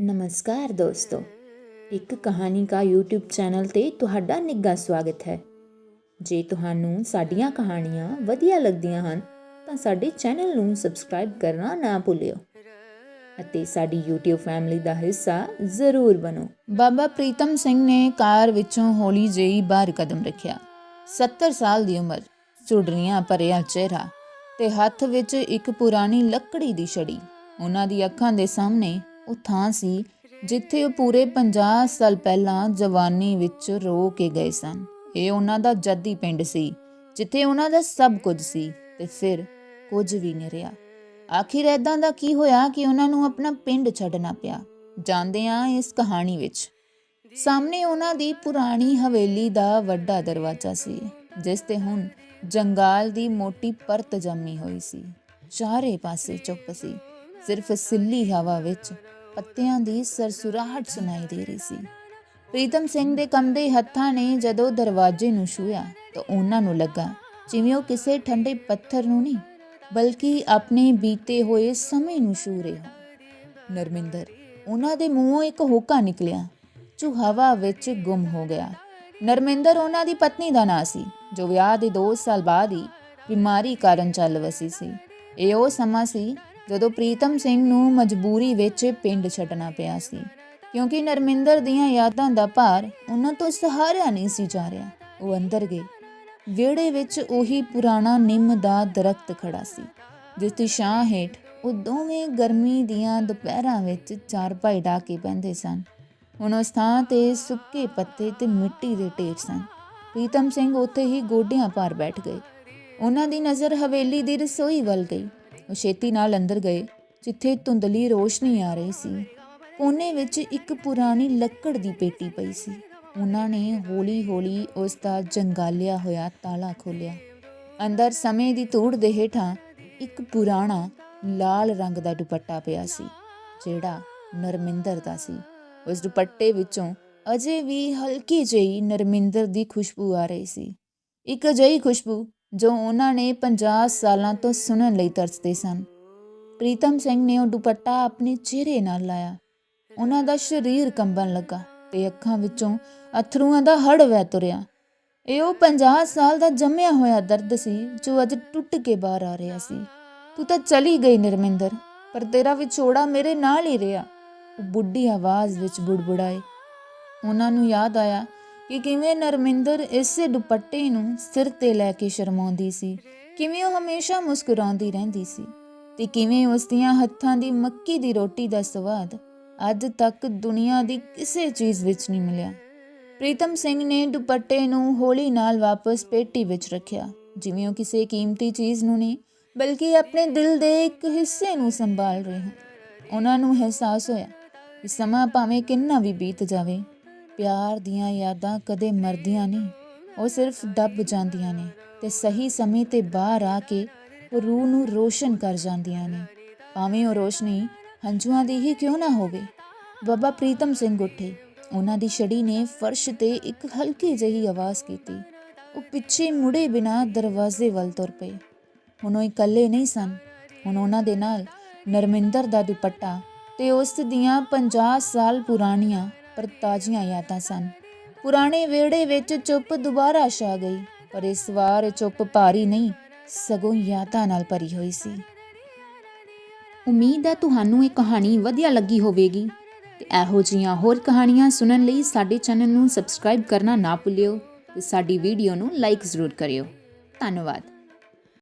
ਨਮਸਕਾਰ ਦੋਸਤੋ। ਇੱਕ ਕਹਾਣੀ ਕਾ YouTube ਚੈਨਲ ਤੇ ਤੁਹਾਡਾ ਨਿੱਘਾ ਸਵਾਗਤ ਹੈ। ਜੇ ਤੁਹਾਨੂੰ ਸਾਡੀਆਂ ਕਹਾਣੀਆਂ ਵਧੀਆ ਲੱਗਦੀਆਂ ਹਨ, ਤਾਂ ਸਾਡੇ ਚੈਨਲ ਨੂੰ ਸਬਸਕ੍ਰਾਈਬ ਕਰਨਾ ਨਾ ਭੁੱਲਿਓ। ਅਤੇ ਸਾਡੀ YouTube ਫੈਮਿਲੀ ਦਾ ਹਿੱਸਾ ਜ਼ਰੂਰ ਬਣੋ। ਬਾਬਾ ਪ੍ਰੀਤਮ ਸਿੰਘ ਨੇ ਕਾਰ ਵਿੱਚੋਂ ਹੌਲੀ ਜਿਹੀ ਬਾਹਰ ਕਦਮ ਰੱਖਿਆ। 70 ਸਾਲ ਦੀ ਉਮਰ ਚੁੜਨੀਆਂ ਭਰਿਆ ਚਿਹਰਾ ਤੇ ਹੱਥ ਵਿੱਚ ਇੱਕ ਪੁਰਾਣੀ ਲੱਕੜੀ ਦੀ ਛੜੀ। ਉਹਨਾਂ ਦੀ ਅੱਖਾਂ ਦੇ ਸਾਹਮਣੇ ਉਹ ਥਾਂ ਸੀ ਜਿੱਥੇ ਉਹ ਪੂਰੇ 50 ਸਾਲ ਪਹਿਲਾਂ ਜਵਾਨੀ ਵਿੱਚ ਰੋ ਕੇ ਗਏ ਸਨ। ਇਹ ਉਹਨਾਂ ਦਾ ਜੱਦੀ ਪਿੰਡ ਸੀ, ਜਿੱਥੇ ਉਹਨਾਂ ਦਾ ਸਭ ਕੁਝ ਸੀ ਤੇ ਫਿਰ ਕੁਝ ਵੀ ਨਹੀਂ ਰਿਹਾ। ਆਖਿਰ ਐਦਾਂ ਦਾ ਕੀ ਹੋਇਆ ਕਿ ਉਹਨਾਂ ਨੂੰ ਆਪਣਾ ਪਿੰਡ ਛੱਡਣਾ ਪਿਆ? ਜਾਂਦੇ ਆ ਇਸ ਕਹਾਣੀ ਵਿੱਚ। ਸਾਹਮਣੇ ਉਹਨਾਂ ਦੀ ਪੁਰਾਣੀ ਹਵੇਲੀ ਦਾ ਵੱਡਾ ਦਰਵਾਜ਼ਾ ਸੀ, ਜਿਸ ਤੇ ਹੁਣ ਜੰਗਾਲ ਦੀ ਮੋਟੀ ਪਰਤ ਜੰਮੀ ਹੋਈ ਸੀ। ਚਾਰੇ ਪਾਸੇ ਚੁੱਪ ਸੀ, ਸਿਰਫ ਸਿੱਲੀ ਹਵਾ ਵਿੱਚ ਪੱਤਿਆਂ ਦੀ ਸਰਸੁਰਾਹਟ ਸੁਣਾਈ ਦੇ ਰਹੀ ਸੀ। ਪ੍ਰੀਤਮ ਸਿੰਘ ਦੇ ਕੰਮਦੇ ਹੱਥਾਂ ਨੇ ਜਦੋਂ ਦਰਵਾਜ਼ੇ ਨੂੰ ਛੂਇਆ ਤਾਂ ਉਹਨਾਂ ਨੂੰ ਲੱਗਾ, ਜਿਵੇਂ ਉਹ ਕਿਸੇ ਠੰਡੇ ਪੱਥਰ ਨੂੰ ਨਹੀਂ, ਬਲਕਿ ਆਪਣੇ ਬੀਤੇ ਹੋਏ ਸਮੇਂ ਨੂੰ ਛੂ ਰਹੇ ਹੋਣ। ਨਰਮਿੰਦਰ, ਉਹਨਾਂ ਦੇ ਮੂੰਹੋਂ ਇੱਕ ਹੋਕਾ ਨਿਕਲਿਆ। ਜੋ ਹਵਾ ਵਿੱਚ ਗੁੰਮ ਹੋ ਗਿਆ। ਨਰਮਿੰਦਰ ਉਹਨਾਂ ਦੀ ਪਤਨੀ ਦਾ ਨਾਂ ਸੀ, ਜੋ ਵਿਆਹ ਦੇ 2 ਸਾਲ ਬਾਅਦ ਹੀ ਬਿਮਾਰੀ ਕਾਰਨ ਚੱਲ ਵਸੀ ਸੀ। ਇਹ ਉਹ ਸਮਾਂ ਸੀ ਜਦੋਂ ਪ੍ਰੀਤਮ ਸਿੰਘ ਨੂੰ ਮਜਬੂਰੀ ਵਿੱਚ ਪਿੰਡ ਛੱਡਣਾ ਪਿਆ ਸੀ, ਕਿਉਂਕਿ ਨਰਮਿੰਦਰ ਦੀਆਂ ਯਾਦਾਂ ਦਾ ਭਾਰ ਉਹਨਾਂ ਤੋਂ ਸਹਾਰਿਆ ਨਹੀਂ ਸੀ ਜਾ ਰਿਹਾ, ਉਹ ਅੰਦਰ ਗਏ। ਵਿਹੜੇ ਵਿੱਚ ਉਹੀ ਪੁਰਾਣਾ ਨਿੰਮ ਦਾ ਦਰਖਤ ਖੜਾ ਸੀ, ਜਿਸ ਦੀ ਛਾਂ ਹੇਠ ਉਹ ਦੋਵੇਂ ਗਰਮੀ ਦੀਆਂ ਦੁਪਹਿਰਾਂ ਵਿੱਚ ਚਾਰ ਭਾਈ ਢਾ ਕੇ ਬੈੰਦੇ ਸਨ। ਹੁਣ ਉਸ ਥਾਂ ਤੇ ਸੁੱਕੇ ਪੱਤੇ ਤੇ ਮਿੱਟੀ ਦੇ ਢੇਰ ਸਨ। ਪ੍ਰੀਤਮ ਸਿੰਘ ਉੱਥੇ ਹੀ ਗੋਡਿਆਂ ਭਾਰ ਬੈਠ ਗਏ। ਉਹਨਾਂ ਦੀ ਨਜ਼ਰ ਹਵੇਲੀ ਦੀ ਰਸੋਈ ਵੱਲ ਗਈ। ਉਹ ਛੇਤੀ ਨਾਲ ਅੰਦਰ ਗਏ, ਜਿੱਥੇ ਧੁੰਦਲੀ ਰੋਸ਼ਨੀ ਆ ਰਹੀ ਸੀ। ਕੋਨੇ ਵਿੱਚ ਇੱਕ ਪੁਰਾਣੀ ਲੱਕੜ ਦੀ ਪੇਟੀ ਪਈ ਸੀ। ਉਹਨਾਂ ਨੇ ਹੌਲੀ-ਹੌਲੀ ਉਸ ਦਾ ਜੰਗਾਲਿਆ ਹੋਇਆ ਤਾਲਾ ਖੋਲ੍ਹਿਆ। ਅੰਦਰ ਸਮੇਂ ਦੀ ਧੂੜ ਦੇ ਹੇਠਾਂ ਇੱਕ ਪੁਰਾਣਾ ਲਾਲ ਰੰਗ ਦਾ ਦੁਪੱਟਾ ਪਿਆ ਸੀ, ਜਿਹੜਾ ਨਰਮਿੰਦਰ ਦਾ ਸੀ। ਉਸ ਦੁਪੱਟੇ ਵਿੱਚੋਂ ਅਜੇ ਵੀ ਹਲਕੀ ਜਿਹੀ ਨਰਮਿੰਦਰ ਦੀ ਖੁਸ਼ਬੂ ਆ ਰਹੀ ਸੀ। ਇੱਕ ਅਜਿਹੀ ਖੁਸ਼ਬੂ ਜੋ ਉਹਨਾਂ ਨੇ 50 ਸਾਲਾਂ ਤੋਂ ਸੁਣਨ ਲਈ ਤਰਸਦੇ ਸਨ। ਪ੍ਰੀਤਮ ਸਿੰਘ ਨੇ ਉਹ ਦੁਪੱਟਾ ਆਪਣੇ ਚਿਹਰੇ ਨਾਲ ਲਾਇਆ। ਉਹਨਾਂ ਦਾ ਸਰੀਰ ਕੰਬਣ ਲੱਗਾ ਤੇ ਅੱਖਾਂ ਵਿੱਚੋਂ ਅਥਰੂਆਂ ਦਾ ਹੜ ਵਹਿ ਤੁਰਿਆ। ਇਹ ਉਹ 50 ਸਾਲ ਦਾ ਜੰਮਿਆ ਹੋਇਆ ਦਰਦ ਸੀ ਜੋ ਅੱਜ ਟੁੱਟ ਕੇ ਬਾਹਰ ਆ ਰਿਹਾ ਸੀ। ਤੂੰ ਤਾਂ ਚਲੀ ਗਈ ਨਿਰਮਿੰਦਰ, ਪਰ ਤੇਰਾ ਵਿਛੋੜਾ ਮੇਰੇ ਨਾਲ ਹੀ ਰਿਹਾ। ਉਹ ਬੁੱਢੀ ਆਵਾਜ਼ ਵਿੱਚ ਬੁੜਬੁੜਾਏ। ਉਹਨਾਂ ਨੂੰ ਯਾਦ ਆਇਆ ਕਿ ਕਿਵੇਂ ਨਰਮਿੰਦਰ ਇਸੇ ਦੁਪੱਟੇ ਨੂੰ ਸਿਰ ਤੇ ਲੈ ਕੇ ਸ਼ਰਮਾਉਂਦੀ ਸੀ, ਕਿਵੇਂ ਉਹ ਹਮੇਸ਼ਾ ਮੁਸਕਰਾਉਂਦੀ ਰਹਿੰਦੀ ਸੀ ਤੇ ਕਿਵੇਂ ਉਸ ਦੀਆਂ ਹੱਥਾਂ ਦੀ ਮੱਕੀ ਦੀ ਰੋਟੀ ਦਾ ਸਵਾਦ ਅੱਜ ਤੱਕ ਦੁਨੀਆ ਦੀ ਕਿਸੇ ਚੀਜ਼ ਵਿੱਚ ਨਹੀਂ ਮਿਲਿਆ। ਪ੍ਰੀਤਮ ਸਿੰਘ ਨੇ ਦੁਪੱਟੇ ਨੂੰ ਹੌਲੀ ਨਾਲ ਵਾਪਸ ਪੇਟੀ ਵਿੱਚ ਰੱਖਿਆ, ਜਿਵੇਂ ਉਹ ਕਿਸੇ ਕੀਮਤੀ ਚੀਜ਼ ਨੂੰ ਨਹੀਂ, ਬਲਕਿ ਆਪਣੇ ਦਿਲ ਦੇ ਇੱਕ ਹਿੱਸੇ ਨੂੰ ਸੰਭਾਲ ਰਹੇ ਹਨ। ਉਹਨਾਂ ਨੂੰ ਅਹਿਸਾਸ ਹੋਇਆ ਕਿ ਸਮਾਂ ਭਾਵੇਂ ਕਿੰਨਾ ਵੀ ਬੀਤ ਜਾਵੇ ਪਿਆਰ ਦੀਆਂ ਯਾਦਾਂ ਕਦੇ ਮਰਦੀਆਂ ਨਹੀਂ। ਉਹ ਸਿਰਫ ਦੱਬ ਜਾਂਦੀਆਂ ਨੇ ਤੇ ਸਹੀ ਸਮੇਂ ਤੇ ਬਾਹਰ ਆ ਕੇ ਉਹ ਰੂਹ ਨੂੰ ਰੋਸ਼ਨ ਕਰ ਜਾਂਦੀਆਂ ਨੇ। ਭਾਵੇਂ ਉਹ ਰੋਸ਼ਨੀ ਹੰਝੂਆਂ ਦੀ ਹੀ ਕਿਉਂ ਨਾ ਹੋਵੇ। ਬਾਬਾ ਪ੍ਰੀਤਮ ਸਿੰਘ ਉੱਠੇ। ਉਹਨਾਂ ਦੀ ਛੜੀ ਨੇ ਫਰਸ਼ ਤੇ ਇੱਕ ਹਲਕੀ ਜਿਹੀ ਆਵਾਜ਼ ਕੀਤੀ। ਉਹ ਪਿੱਛੇ ਮੁੜੇ ਬਿਨਾ ਦਰਵਾਜ਼ੇ ਵੱਲ ਤੁਰ ਪਏ। ਹੁਣ ਉਹ ਇਕੱਲੇ ਨਹੀਂ ਸਨ। ਹੁਣ ਉਹਨਾਂ ਦੇ ਨਾਲ ਨਰਮਿੰਦਰ ਦਾ ਦੁਪੱਟਾ ਤੇ ਉਸ ਦੀਆਂ 50 ਸਾਲ ਪੁਰਾਣੀਆਂ ਪਰ ਤਾਜ਼ੀਆਂ ਯਾਦਾਂ ਸਨ। ਪੁਰਾਣੇ ਵਿਹੜੇ ਵਿੱਚ ਚੁੱਪ ਦੁਬਾਰਾ ਛਾ ਗਈ, ਪਰ ਇਸ ਵਾਰ ਚੁੱਪ ਭਾਰੀ ਨਹੀਂ, ਸਗੋਂ ਯਾਦਾਂ ਨਾਲ ਭਰੀ ਹੋਈ ਸੀ। ਉਮੀਦ ਹੈ ਤੁਹਾਨੂੰ ਇਹ ਕਹਾਣੀ ਵਧੀਆ ਲੱਗੀ ਹੋਵੇਗੀ। ਤੇ ਇਹੋ ਜਿਹੀਆਂ ਹੋਰ ਕਹਾਣੀਆਂ ਸੁਣਨ ਲਈ ਸਾਡੇ ਚੈਨਲ ਨੂੰ ਸਬਸਕ੍ਰਾਈਬ ਕਰਨਾ ਨਾ ਭੁੱਲਿਓ ਤੇ ਸਾਡੀ ਵੀਡੀਓ ਨੂੰ ਲਾਈਕ ਜ਼ਰੂਰ ਕਰਿਓ। ਧੰਨਵਾਦ।